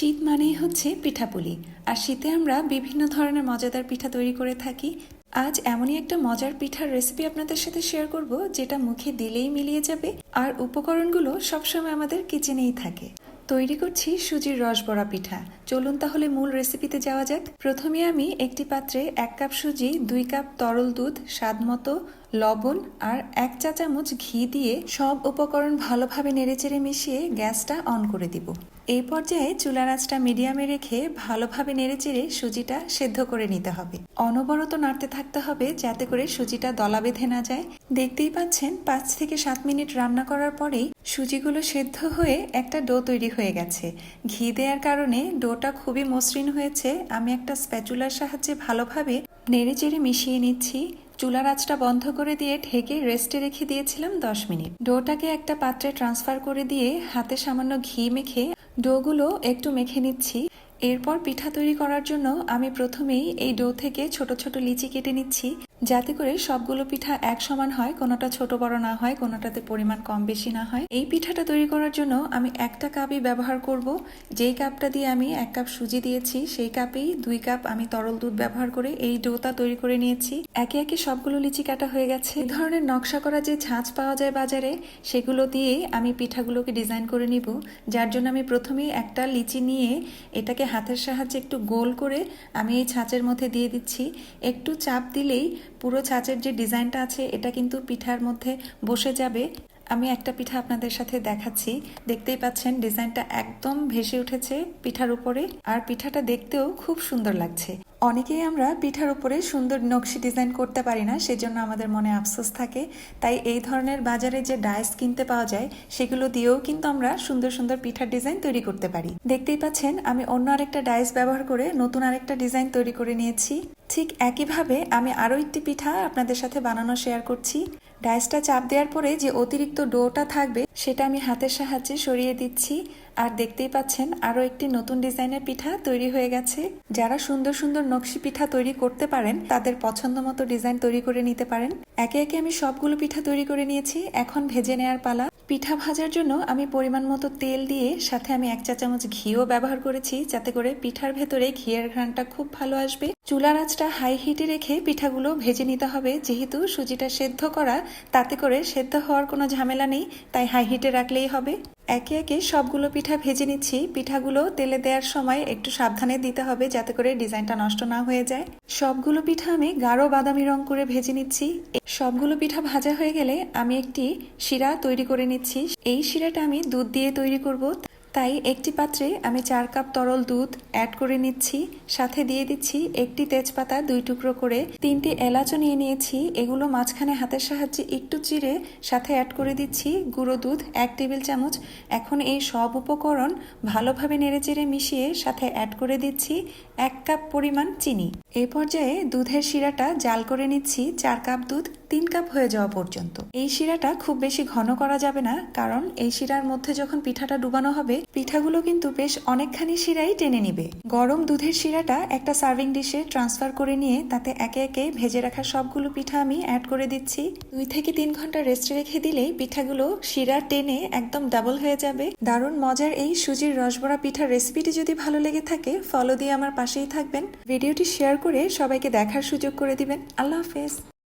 শীত মানেই হচ্ছে পিঠাপুলি। আর শীতে আমরা বিভিন্ন ধরনের মজাদার পিঠা তৈরি করে থাকি। আজ এমনই একটা মজার পিঠার রেসিপি আপনাদের সাথে শেয়ার করব, যেটা মুখে দিলেই মিলিয়ে যাবে। আর উপকরণগুলো সবসময় আমাদের কিচেনেই থাকে। তৈরি করছি সুজির রসবড়া পিঠা। চলুন তাহলে মূল রেসিপিতে যাওয়া যাক। প্রথমে আমি একটি পাত্রে এক কাপ সুজি, দুই কাপ তরল দুধ, স্বাদ মতো লবণ আর এক চা চামচ ঘি দিয়ে সব উপকরণ ভালোভাবে নেড়েচেড়ে মিশিয়ে গ্যাসটা অন করে দিব। এই পর্যায়ে চুলার আঁচটা মিডিয়ামে রেখে ভালোভাবে নেড়েচেড়ে সুজিটা সেদ্ধ করে নিতে হবে। অনবরত নাড়তে থাকতে হবে যাতে করে সুজিটা দলা বেঁধে না যায়। দেখতেই পাচ্ছেন, পাঁচ থেকে সাত মিনিট রান্না করার পরেই সুজিগুলো সেদ্ধ হয়ে একটা ডো তৈরি হয়ে গেছে। ঘি দেওয়ার কারণে ডোটা খুবই মসৃণ হয়েছে। আমি একটা স্প্যাচুলার সাহায্যে ভালোভাবে নেড়ে চেড়ে মিশিয়ে নিচ্ছি। চুলার আঁচটা বন্ধ করে দিয়ে ঢেকে রেস্টে রেখে দিয়েছিলাম দশ মিনিট। ডোটাকে একটা পাত্রে ট্রান্সফার করে দিয়ে হাতে সামান্য ঘি মেখে ডোগুলো একটু মেখে নিচ্ছি। এরপর পিঠা তৈরি করার জন্য আমি প্রথমেই এই ডো থেকে ছোট ছোট লিচি কেটে নিচ্ছি, যাতে করে সবগুলো পিঠা এক সমান হয়, কোনোটা ছোট বড় না হয়, কোনোটাতে পরিমাণ কম বেশি না হয়। এই পিঠাটা তৈরি করার জন্য আমি একটা কাপই ব্যবহার করব। যেই কাপটা দিয়ে আমি এক কাপ সুজি দিয়েছি, সেই কাপেই দুই কাপ আমি তরল দুধ ব্যবহার করে এই ডোটা তৈরি করে নিয়েছি। একে একে সবগুলো লিচি কাটা হয়ে গেছে। এই ধরনের নকশা করা যে ছাঁচ পাওয়া যায় বাজারে, সেগুলো দিয়ে আমি পিঠাগুলোকে ডিজাইন করে নিব, যার জন্য আমি প্রথমেই একটা লিচি নিয়ে এটাকে হাতের সাহায্যে একটু গোল করে আমি এই ছাঁচের মধ্যে দিয়ে দিচ্ছি। একটু চাপ দিলেই পুরো ছাঁচের যে ডিজাইনটা আছে, এটা কিন্তু পিঠার মধ্যে বসে যাবে। আমি একটা পিঠা আপনাদের সাথে দেখাচ্ছি। দেখতেই পাচ্ছেন, ডিজাইনটা একদম ভেসে উঠেছে পিঠার উপরে। আর পিঠাটা দেখতেও খুব সুন্দর লাগছে। অনেকেই আমরা পিঠার উপরে সুন্দর নকশি ডিজাইন করতে পারি না, সেজন্য আমাদের মনে আফসোস থাকে। তাই এই ধরনের বাজারে যে ডাইস কিনতে পাওয়া যায়, সেগুলো দিয়েও কিন্তু আমরা সুন্দর সুন্দর পিঠার ডিজাইন তৈরি করতে পারি। দেখতেই পাচ্ছেন, আমি অন্য আরেকটা ডাইস ব্যবহার করে নতুন আরেকটা ডিজাইন তৈরি করে নিয়েছি। ঠিক একইভাবে আমি আরও একটি পিঠা আপনাদের সাথে বানানো শেয়ার করছি। ডাইসটা চাপ দেওয়ার পরে যে অতিরিক্ত ডোটা থাকবে, সেটা আমি হাতের সাহায্যে সরিয়ে দিচ্ছি। আর দেখতেই পাচ্ছেন আরও একটি নতুন ডিজাইনের পিঠা তৈরি হয়ে গেছে। যারা সুন্দর সুন্দর নকশি পিঠা তৈরি করতে পারেন, তাদের পছন্দ মতো ডিজাইন তৈরি করে নিতে পারেন। একে একে আমি সবগুলো পিঠা তৈরি করে নিয়েছি, এখন ভেজে নেওয়ার পালা। পিঠা ভাজার জন্য আমি পরিমাণ মতো তেল দিয়ে সাথে আমি এক চা চামচ ঘিও ব্যবহার করেছি, যাতে করে পিঠার ভেতরে ঘিয়ের ঘ্রাণটা খুব ভালো আসবে। চুলার আঁচটা হাই হিটে রেখে পিঠাগুলো ভেজে নিতে হবে। যেহেতু সুজিটা সেদ্ধ করা, তাতে করে সেদ্ধ হওয়ার কোনো ঝামেলা নেই, তাই হাই হিটে রাখলেই হবে। একে একে সবগুলো পিঠা ভেজে নিচ্ছি। পিঠাগুলো তেলে দেওয়ার সময় একটু সাবধানে দিতে হবে যাতে করে ডিজাইনটা নষ্ট না হয়ে যায়। সবগুলো পিঠা আমি গাঢ় বাদামি রং করে ভেজে নিচ্ছি। সবগুলো পিঠা ভাজা হয়ে গেলে আমি একটি শিরা তৈরি করে নিচ্ছি। এই শিরাটা আমি দুধ দিয়ে তৈরি করব। তাই একটি পাত্রে আমি চার কাপ তরল দুধ অ্যাড করে নিচ্ছি, সাথে দিয়ে দিচ্ছি একটি তেজপাতা দুই টুকরো করে, তিনটি এলাচও নিয়ে নিয়েছি, এগুলো মাঝখানে হাতের সাহায্যে একটু চিড়ে, সাথে অ্যাড করে দিচ্ছি গুঁড়ো দুধ এক টেবিল চামচ। এখন এই সব উপকরণ ভালোভাবে নেড়ে নেড়েচেড়ে মিশিয়ে সাথে অ্যাড করে দিচ্ছি এক কাপ পরিমাণ চিনি। এই পর্যায়ে দুধের শিরাটা জাল করে নিচ্ছি চার কাপ দুধ তিন কাপ হয়ে যাওয়া পর্যন্ত। এই শিরাটা খুব বেশি ঘন করা যাবে না, কারণ এই শিরার মধ্যে যখন পিঠাটা ডুবানো হবে, পিঠাগুলো কিন্তু বেশ অনেকখানি শিরাই টেনে নিবে। গরম দুধের শিরাটা একটা সার্ভিং ডিশে ট্রান্সফার করে নিয়ে তাতে একে একে ভেজে রাখা সবগুলো পিঠা আমি অ্যাড করে দিচ্ছি। দুই থেকে তিন ঘণ্টা রেস্টে রেখে দিলেই পিঠাগুলো শিরা টেনে একদম ডাবল হয়ে যাবে। দারুণ মজার এই সুজির রসবড়া পিঠার রেসিপিটি যদি ভালো লেগে থাকে ফলো দিয়ে আমার পাশেই থাকবেন। ভিডিওটি শেয়ার করে সবাইকে দেখার সুযোগ করে দিবেন। আল্লাহ হাফেজ।